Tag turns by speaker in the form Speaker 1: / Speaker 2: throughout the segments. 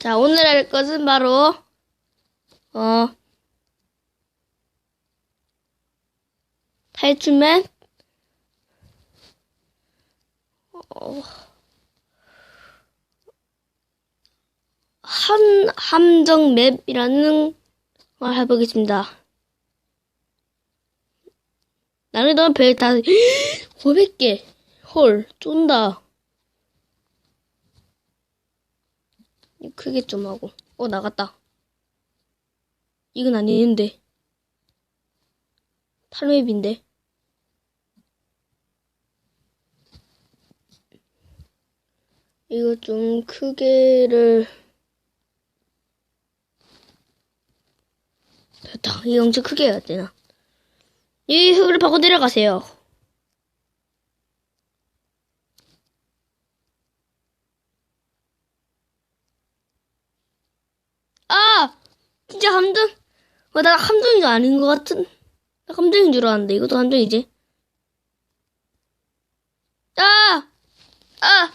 Speaker 1: 자, 오늘 할 것은 바로, 어, 탈출맨, 어, 한, 함정 맵이라는 걸 해보겠습니다. 별 다, 500개. 헐, 쫀다. 크게 좀 하고. 어, 나갔다. 이건 아니는데. 탈맵인데. 이거 좀 크게를. 됐다. 이거 엄청 크게 해야 되나. 이 흙을 파고 내려가세요. 아! 진짜 함정? 어, 나 함정이 아닌 것 같은. 나 함정인 줄 알았는데, 이것도 함정이지. 아! 아!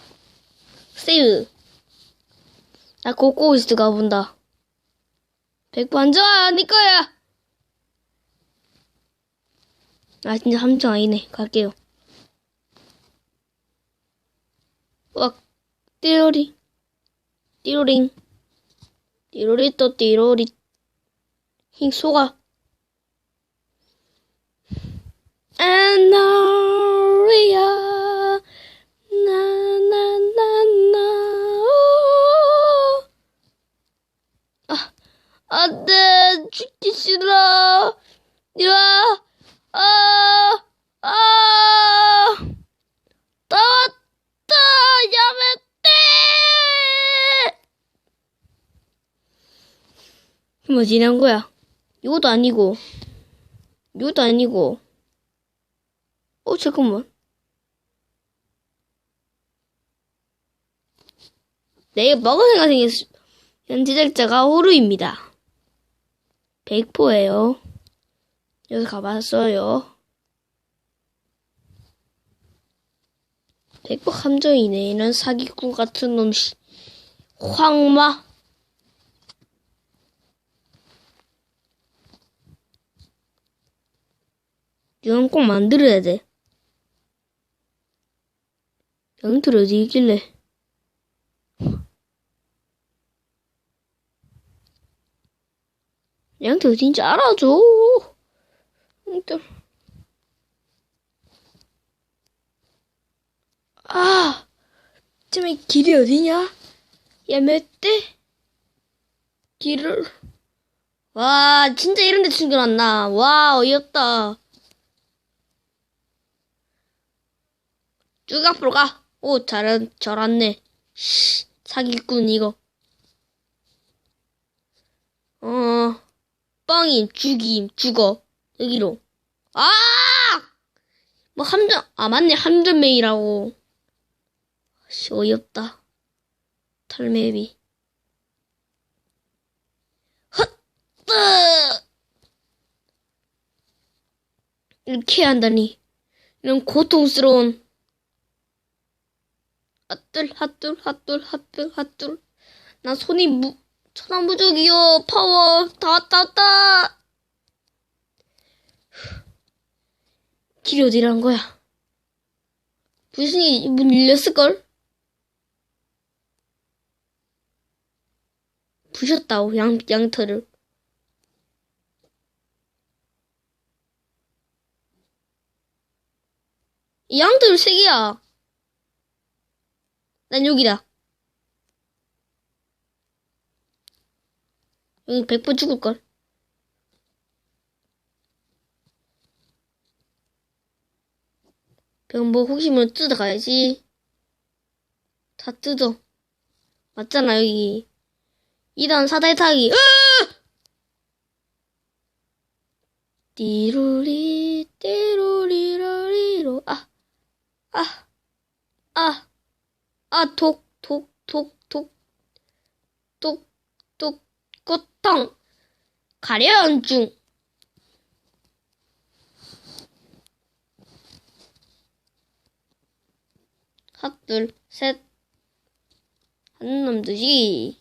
Speaker 1: 세이브. 나 고고이스트 가본다. 안 좋아, 네 거야! 아, 진짜 함정 아니네. 갈게요. 와, 띠로리. 띠로링. 띠로리 또 띠로리. 힝, 속아. 안나리야. 나나나나. 아, 안 돼. 죽기 싫어. 야. 아, 아, 나왔다, 야매떼! 뭐 지난 거야? 이것도 아니고, 이것도 아니고, 어, 잠깐만. 내가 먹을 생각 생겼어. 현 제작자가 호루입니다. 100%예요. 여기 가봤어요. 백보 함정이네. 이런 사기꾼 같은 놈, 씨. 황마. 이건 꼭 만들어야 돼. 영틀 어디 있길래. 영틀 어딘지 알아줘. 영틀. 아, 쯤에 길이 어디냐? 야, 몇 대? 길을. 와, 진짜 이런 데 숨겨놨나. 와, 어이없다. 쭉 앞으로 가. 오, 잘, 잘 왔네. 씨, 사기꾼, 이거. 어, 뻥인, 죽임, 죽어. 여기로. 아! 뭐, 함정, 아, 맞네. 함정맨이라고. 씨, 어이없다. 털맵이. 헛뜨! 이렇게 한다니. 이런 고통스러운. 핫들, 핫들, 핫들, 핫들, 핫들. 난 손이 무, 천하무적이요. 파워. 다 왔다, 왔다. 길이 어디라는 거야? 무슨이 문 열렸을걸? 부셨다고, 양, 양털을. 이 양털 세 개야. 난 여기다. 여기 100번 죽을걸. 그럼 뭐 혹시 뭐 뜯어 가야지. 다 뜯어. 맞잖아, 여기. 2단 사다리 타기. 으아! 띠로리, 띠로리로리로. 아, 아, 아, 아, 독, 독, 독, 독, 독, 독, 꽃탕. 가려운 중. 하나, 둘, 셋. 한 놈들이.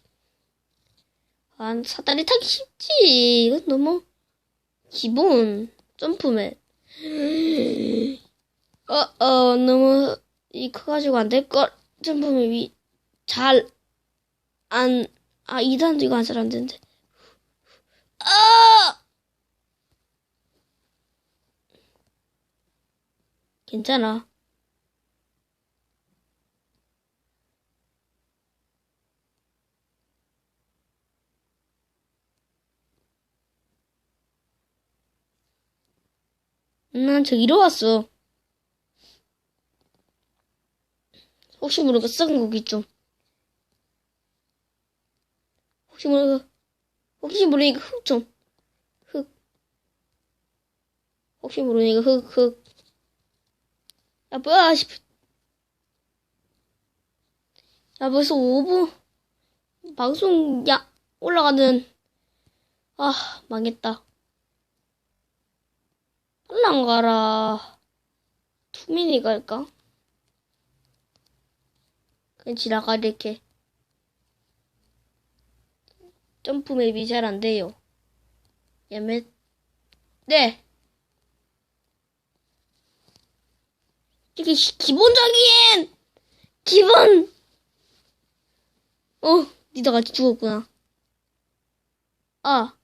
Speaker 1: 아, 사다리 타기 쉽지. 이건 너무 기본 점프맨. 어, 어, 너무 이 커가지고 안 될 걸. 점프맨 위, 잘, 안, 아, 2단도 이거 안 잘 안 되는데. 아! 괜찮아. 난 저기로 왔어. 혹시 모르니까 썩은 고기 좀. 혹시 모르니까, 혹시 모르니까 흙 좀. 흙. 혹시 모르니까 흙, 흙. 야, 뭐야, 씨. 야, 벌써 5분. 방송, 야, 올라가는. 아, 망했다. 빨랑 가라. 투미니 갈까? 그냥 지나가, 이렇게. 점프 맵이 잘 안 돼요. 예매, 네. 이게 시- 기본적인! 기본! 어, 니다 같이 죽었구나. 아.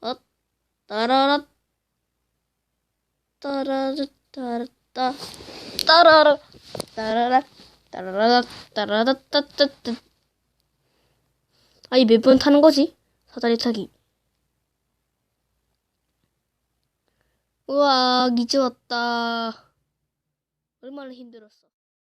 Speaker 1: 어, 따라라, 따라라, 따라따, 따라라, 따라라, 따라라, 따라라, 따따따. 아니, 몇 번 타는 거지? 사다리 타기. 우와, 이제 왔다. 얼마나 힘들었어.